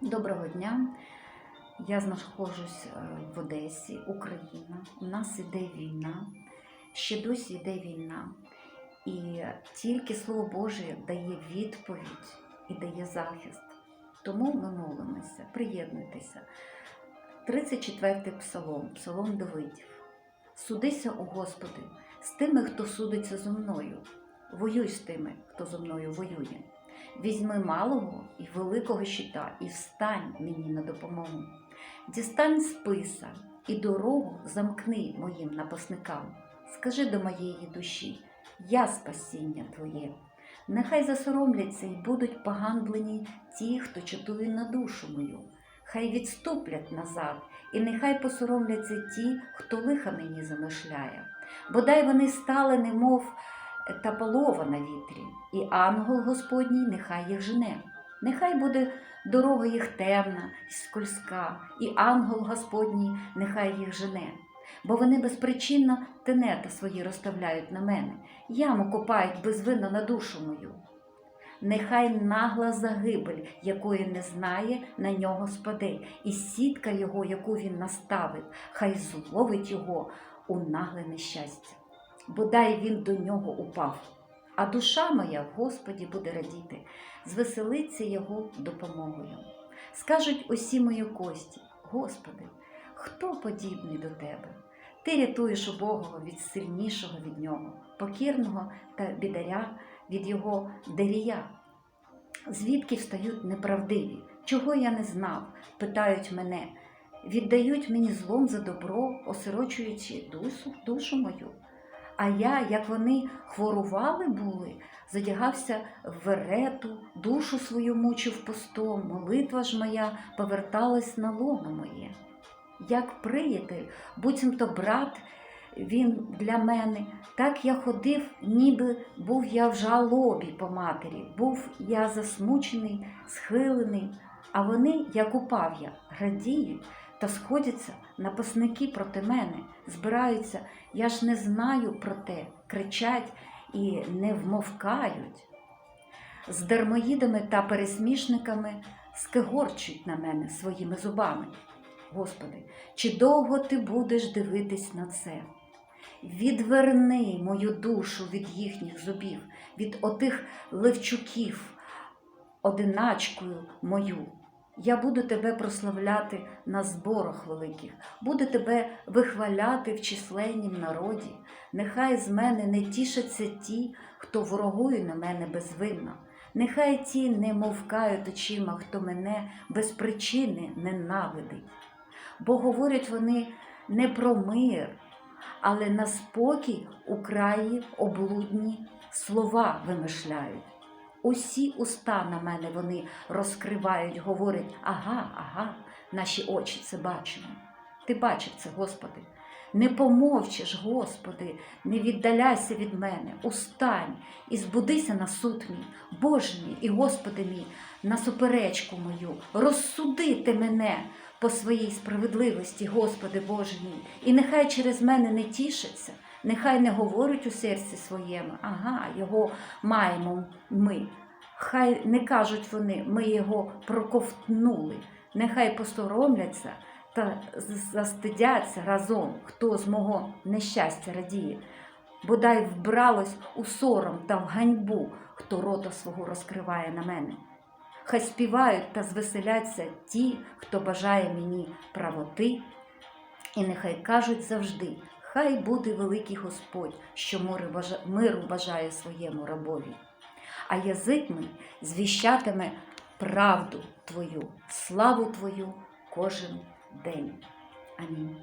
Доброго дня. Я знаходжусь е, в Одесі, Україна. У нас іде війна, ще досі йде війна. І тільки Слово Боже дає відповідь і дає захист. Тому ми молимося, приєднуйтеся. 34-й псалом, псалом Давидів. Судися, о Господи, з тими, хто судиться зо мною. Воюй з тими, хто зо мною воює. Візьми малого і великого щита, і встань мені на допомогу. Дістань списа і дорогу замкни моїм напасникам. Скажи до моєї душі, я спасіння Твоє. Нехай засоромляться і будуть погандлені ті, хто чатує на душу мою. Хай відступлять назад, і нехай посоромляться ті, хто лиха мені замишляє. Бодай вони стали, немов та полова на вітрі, і ангел Господній нехай їх жене. Нехай буде дорога їх темна і скользка, і ангел Господній нехай їх жене. Бо вони безпричинно тенета свої розставляють на мене, яму копають безвинно на душу мою. Нехай нагла загибель, якої не знає, на нього спаде, і сітка його, яку він наставив, хай зловить його у нагле нещастя. Бодай він до нього упав. А душа моя в Господі буде радіти, звеселиться його допомогою. Скажуть усі мої кості, Господи, хто подібний до Тебе? Ти рятуєш убогого від сильнішого від нього, покірного та бідаря від його дерія. Звідки встають неправдиві? Чого я не знав? питають мене. Віддають мені злом за добро, осирочуючи душу, душу мою. А я, як вони хворували були, задягався в верету, душу свою мучив постом, молитва ж моя поверталась на лоно моє. Як приятель, буцімто брат, він для мене, так я ходив, ніби був я в жалобі по матері, був я засмучений, схилений, а вони, як упав я, радіють та сходяться напасники проти мене, збираються, я ж не знаю про те, кричать і не вмовкають. З дармоїдами та пересмішниками скигорчуть на мене своїми зубами. Господи, чи довго ти будеш дивитись на це? Відверни мою душу від їхніх зубів, від отих левчуків, одиначкою мою. Я буду тебе прославляти на зборах великих, буду тебе вихваляти в численнім народі. Нехай з мене не тішаться ті, хто ворогує на мене безвинно. Нехай ті не мовкають очима, хто мене без причини ненавидить. Бо говорять вони не про мир, але на спокій у краї облудні слова вимишляють. Усі уста на мене вони розкривають, говорять, ага, ага, наші очі це бачимо. Ти бачив це, Господи. Не помовчиш, Господи, не віддаляйся від мене, устань і збудися на суд мій, Боже мій і Господи мій, на суперечку мою, розсудити мене по своїй справедливості, Господи Боже мій, і нехай через мене не тішаться, нехай не говорять у серці своєму, ага, його маємо ми. Хай не кажуть вони, ми його проковтнули, нехай посоромляться та застидяться разом, хто з мого нещастя радіє. Бодай вбралось у сором та в ганьбу, хто рота свого розкриває на мене. Хай співають та звеселяться ті, хто бажає мені правоти, і нехай кажуть завжди, хай буде великий Господь, що миру бажає своєму рабові. А язик мій звіщатиме правду Твою, славу Твою кожен день. Амінь.